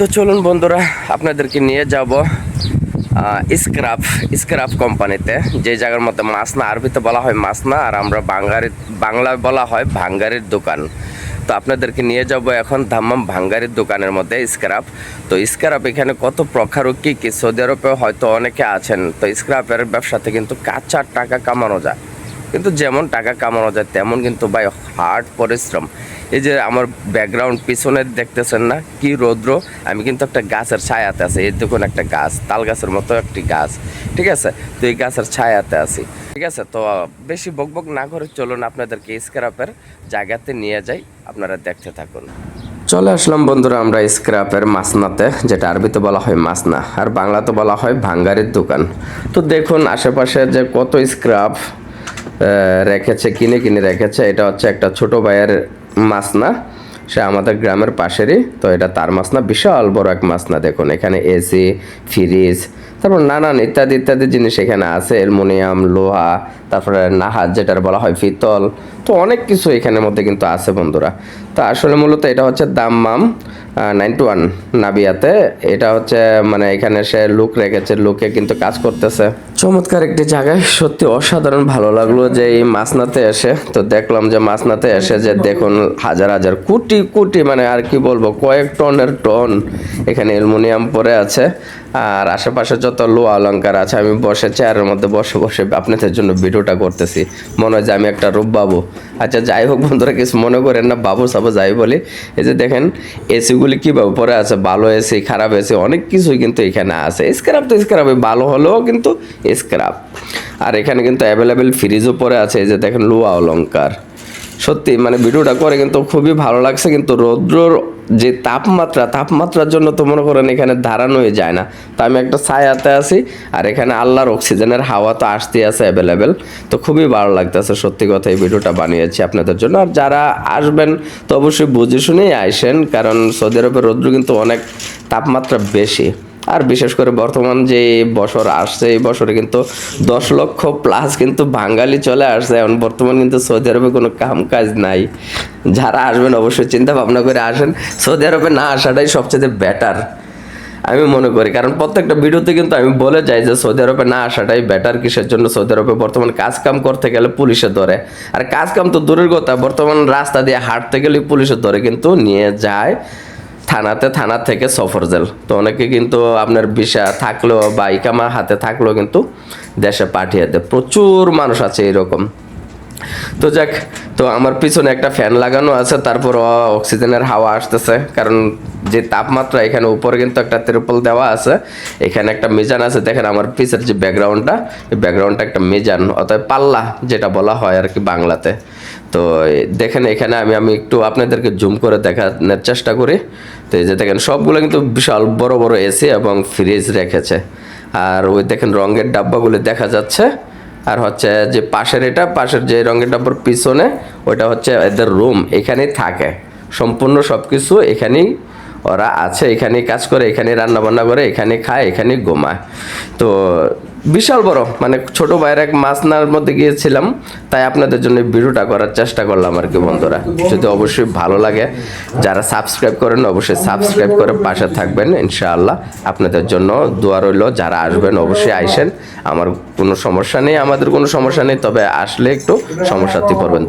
তো চলুন বন্ধুরা, আপনাদেরকে নিয়ে যাব স্ক্রাপ স্ক্রাপ কোম্পানিতে যে জায়গার মধ্যে মাছ মাসনা আরবিতে বলা হয় মাসনা আর আমরা বাঙালি বাংলায় বলা হয় ভাঙ্গারির দোকান। তো আপনাদেরকে নিয়ে যাব এখন ধাম্মাম ভাঙ্গারির দোকানের মধ্যে স্ক্রাপ তো স্ক্রাপ এখানে কত প্রকার ও কী কী? সৌদি আরবে হয়তো অনেকে আছেন। তো স্ক্রাপের ব্যবসাতে কিন্তু কাঁচা টাকা কামানো যায়। কিন্তু যেমন টাকা কামানো যায়, তেমন কিন্তু ভাই হার্ড পরিশ্রম। এই যে আমার ব্যাকগ্রাউন্ড পিছনে দেখতেছেন না, কি রৌদ্র? আমি কিন্তু একটা গাছের ছায়াতে আছি। এই দেখুন একটা গাছ, তাল গাছের মতো একটি গাছ। ঠিক আছে? তো এই গাছের ছায়াতে আছি। ঠিক আছে? তো বেশি বকবক না করে চলুন আপনাদেরকে স্ক্রাপের জায়গাতে নিয়ে যাই। আপনারা দেখতে থাকুন। চলে আসলাম বন্ধুরা আমরা স্ক্রাপের মাসনাতে, যেটা আরবিতে বলা হয় মাসনা। আর বাংলাতে বলা হয় ভাঙ্গারের দোকান। তো দেখুন আশেপাশে যে কত স্ক্রাপ রেখেছে, কিনে কিনে রেখেছে। এটা হচ্ছে একটা ছোট ভাইয়ের মাছ না সে আমাদের গ্রামের পাশেরই। তো এটা তার মাছ না বিশাল বড় এক মাছ না দেখুন। এখানে এসি ফ্রিজ তারপর নানান ইত্যাদি ইত্যাদি জিনিস এখানে আছে, অ্যালুমিনিয়াম, লোহা, তারপরে নাহাজ যেটার বলা হয় পিতল, তো অনেক কিছু এখানের মধ্যে কিন্তু আছে বন্ধুরা। তো আসলে মূলত এটা হচ্ছে দাম্মাম নাইনটি ওয়ান নাবিয়াতে। এটা হচ্ছে মানে এখানে সে লুক রেখেছে লুকে কিন্তু কাজ করতেছে। চমৎকার একটি জায়গায়, সত্যি অসাধারণ ভালো লাগল যে এই মাসনাতে এসে, তো দেখলাম যে মাসনাতে এসে যে দেখুন হাজার হাজার, কোটি কোটি মানে আর কি বলব, কয়েক টনের টন এখানে অ্যালুমিনিয়াম পরে আছে। আর আশেপাশে যত লোহা অলঙ্কার আছে, আমি বসে চেয়ারের মধ্যে বসে বসে আপনাদের জন্য ভিডিওটা করতেছি। মনে হয় যে আমি একটা রূপ বাবু। আচ্ছা যাই হোক বন্ধুরা, কিছু মনে করেন না, বাবু সাবু যাই বলি। এই যে দেখেন এসিগুলি কীভাবে পরে আছে? ভালো এসি খারাপ এসি অনেক কিছুই কিন্তু এখানে আছে। স্ক্রাপ তো স্ক্রাপ ভালো হলেও কিন্তু স্ক্রাপ আর এখানে কিন্তু অ্যাভেলেবেল ফ্রিজও পরে আছে, এই যে দেখেন লোহা অলঙ্কার সত্যি মানে ভিডিওটা করে কিন্তু খুবই ভালো লাগছে, কিন্তু রৌদ্রর যে তাপমাত্রা, তাপমাত্রার জন্য তো মনে করেন এখানে দাঁড়ানোই যায় না। তো আমি একটা ছায়াতে আছি, আর এখানে আল্লাহর অক্সিজেনের হাওয়া তো আসতেই আছে অ্যাভেলেবেল তো খুবই ভালো লাগতেছে, সত্যি কথা এই ভিডিওটা বানিয়েছি আপনাদের জন্য। আর যারা আসবেন, তো অবশ্যই বুঝে শুনেই আইসেন কারণ সৌদি আরবের রৌদ্র কিন্তু অনেক তাপমাত্রা বেশি। আর বিশেষ করে বর্তমান যে বছর আসছে, এই বছরে কিন্তু দশ লক্ষ প্লাস কিন্তু বাঙালি চলে আসছে। এখন বর্তমান কিন্তু সৌদি আরবে কোনো কাম কাজ নাই। যারা আসবেন অবশ্যই চিন্তা ভাবনা করে আসেন। সৌদি আরবে না আসাটাই সবচেয়ে বেটার আমি মনে করি। কারণ প্রত্যেকটা ভিডিওতে কিন্তু আমি বলে যাই যে সৌদি আরবে না আসাটাই বেটার কিসের জন্য? সৌদি আরবে বর্তমান কাজ কাম করতে গেলে পুলিশে ধরে। আর কাজ কাম তো দূরের কথা, বর্তমান রাস্তা দিয়ে হাঁটতে গেলে পুলিশে ধরে কিন্তু নিয়ে যায়। থানাতে থানা থেকে সফর জেল। তো অনেকে কিন্তু আপনার ভিসা থাকলেও বা ইকামা হাতে থাকলেও কিন্তু দেশে পাঠিয়ে দেয়। প্রচুর মানুষ আছে এরকম। তো যাক, তো আমার পিছনে একটা ফ্যান লাগানো আছে, তারপর অক্সিজেনের হাওয়া আসতেছে। কারণ যে তাপমাত্রা এখানে উপরে কিন্তু একটা তিরপল দেওয়া আছে, এখানে একটা মিজান আছে, দেখেন আমার পিছের যে ব্যাকগ্রাউন্ডটা এই ব্যাকগ্রাউন্ডটা একটা মিজান অর্থাৎ পাল্লা যেটা বলা হয় আর কি বাংলাতে। তো দেখেন এখানে আমি আমি একটু আপনাদেরকে জুম করে দেখানোর চেষ্টা করি। তো এই যে দেখেন, সবগুলো কিন্তু বিশাল বড় বড় এসি এবং ফ্রিজ রেখেছে। আর ওই দেখেন, রঙের ডাব্বাগুলো দেখা যাচ্ছে। আর হচ্ছে যে পাশের এটা, পাশের যে রঙের ডাব্বার পিছনে ওইটা হচ্ছে এদের রুম এখানেই থাকে। সম্পূর্ণ সব কিছু এখানেই ওরা আছে, এখানেই কাজ করে এখানে রান্না বান্না করে এখানে খায় এখানে ঘুমায়। তো বিশাল বড় মানে ছোট ভাইয়ের এক মাছনার মধ্যে গিয়েছিলাম, তাই আপনাদের জন্য ভিডিওটা করার চেষ্টা করলাম আর কি বন্ধুরা। যদি অবশ্যই ভালো লাগে, যারা সাবস্ক্রাইব করেন, অবশ্যই সাবস্ক্রাইব করে পাশে থাকবেন, ইনশাআল্লাহ। আপনাদের জন্য দোয়া রইল, যারা আসবেন, অবশ্যই আইসেন। আমার কোনো সমস্যা নেই, আমাদের কোনো সমস্যা নেই, তবে আসলে একটু সমস্যাতে পড়বেন।